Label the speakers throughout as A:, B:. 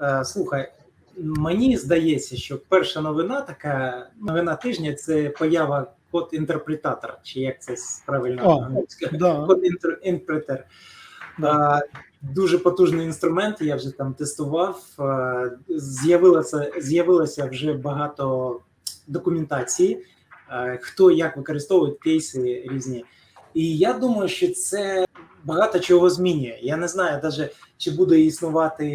A: Е, Слухай, мені здається, що перша новина, така новина тижня, це поява код інтерпретатора, чи як це правильно?
B: Да.
A: Код інтерпретер.
B: Да.
A: Дуже потужний інструмент, я вже там тестував. З'явилося, з'явилося вже багато документації, хто як використовує кейси різні. І я думаю, що це багато чого змінює. Я не знаю, навіть чи буде існувати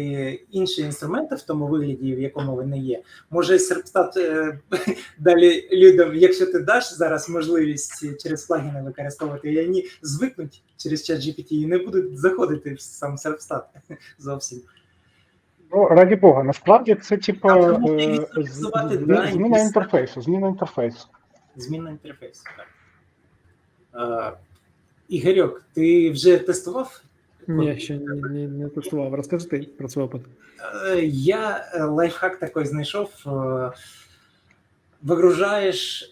A: інші інструменти в тому вигляді, в якому вони є. Може, Серпстат е, далі людям, якщо ти даш зараз можливість через плагіни використовувати, і вони звикнуть через чат GPT і не будуть заходити в сам Серпстат зовсім.
C: Ну, раді Бога, насправді це типу е, зміна інтерфейсу, зміна інтерфейсу.
A: Зміна інтерфейсу. Так. Ігорьок, ти вже тестував?
B: Ні, ще не, не, не тестував. Розкажи ти про свій опит.
A: Е, Я е, лайфхак такий знайшов. е, Вигружаєш,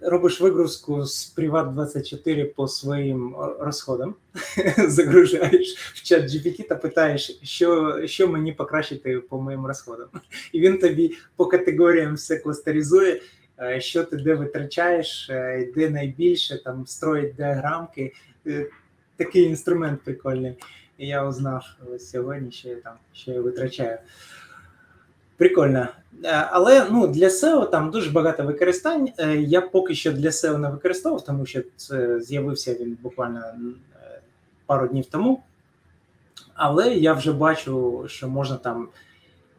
A: робиш вигрузку з Privat 24 по своїм розходам, загружаєш в чат GPT та питаєш, що, що мені покращити по моїм розходам. І він тобі по категоріям все кластеризує, що ти де витрачаєш, е, де найбільше, там строїть діаграмки. Е, Такий інструмент прикольний. Я узнав ось сьогодні, що я там що я витрачаю. Прикольно. Е, Але ну, для SEO там дуже багато використань. Е, Я поки що для SEO не використовував, тому що це з'явився він буквально е, пару днів тому. Але я вже бачу, що можна там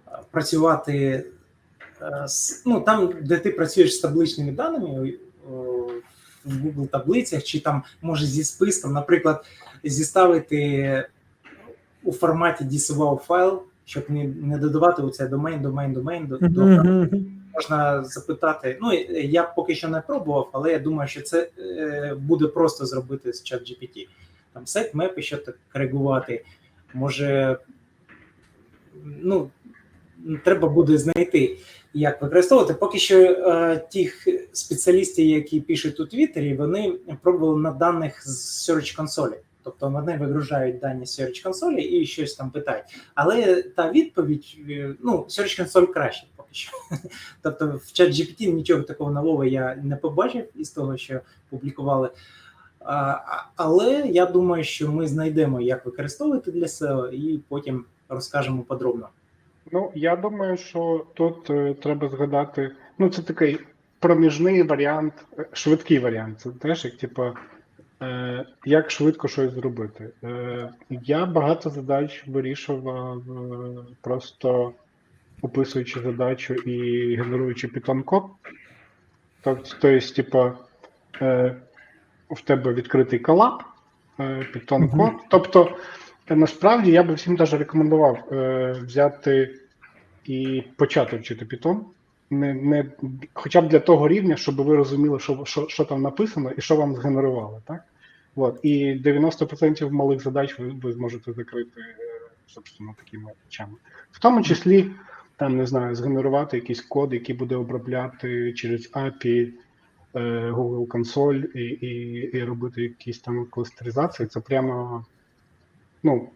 A: е, працювати е, ну, там, де ти працюєш з табличними даними в Google таблицях, чи там може зі списком, наприклад, зіставити у форматі DSVO файл, щоб не, не додавати оце домен, домен, домен. До, можна запитати. Ну я поки що не пробував, але я думаю, що це е, буде просто зробити з чат GPT. Там сайт мепи, що так коригувати. Може, ну треба буде знайти, як використовувати. Поки що е, тих спеціалістів, які пишуть у Твіттері, вони пробували на даних з Search консолі. Тобто вони вигружають дані Search консолі і щось там питають. Але та відповідь, е, ну, Search консоль краще поки що. Тобто в чат GPT нічого такого нового я не побачив із того, що публікували. А- але я думаю, що ми знайдемо, як використовувати для SEO, і потім розкажемо подробно.
C: Ну, я думаю, що тут е, треба згадати. Ну, це такий проміжний варіант, е, швидкий варіант. Це теж як, типу, е, як швидко щось зробити. Е, я багато задач вирішував е, просто описуючи задачу і генеруючи Python код. Тобто, тобто, типу, е, в тебе відкритий колаб, е, Python
B: Мгм.
C: код. Тобто, е, насправді я би всім даже рекомендував е, взяти і почати вчити Python. Не, не, хоча б для того рівня, щоб ви розуміли, що, що, що там написано і що вам згенерували. Так? От. І 90% малих задач ви, ви зможете закрити е, собственно, такими речами. В тому числі, там, не знаю, згенерувати якийсь код, який буде обробляти через API е, Google консоль і, і, і робити якісь там кластеризації. Це прямо ну,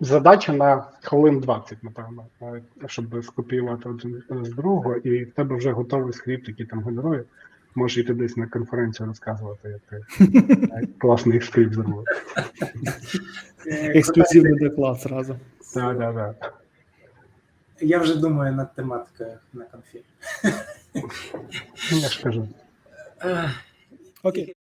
C: задача на хвилин 20, напевно, е, щоб скопіювати один з другого, і в тебе вже готовий скрипт, який там генерує. Можеш йти десь на конференцію розказувати, як ти е, класний скрипт зробив.
B: Ексклюзивний доклад зразу.
C: Так, так, так.
A: Я вже думаю над тематикою на конфі.
C: Ну, Я ж кажу.
A: Ех,
B: Окей.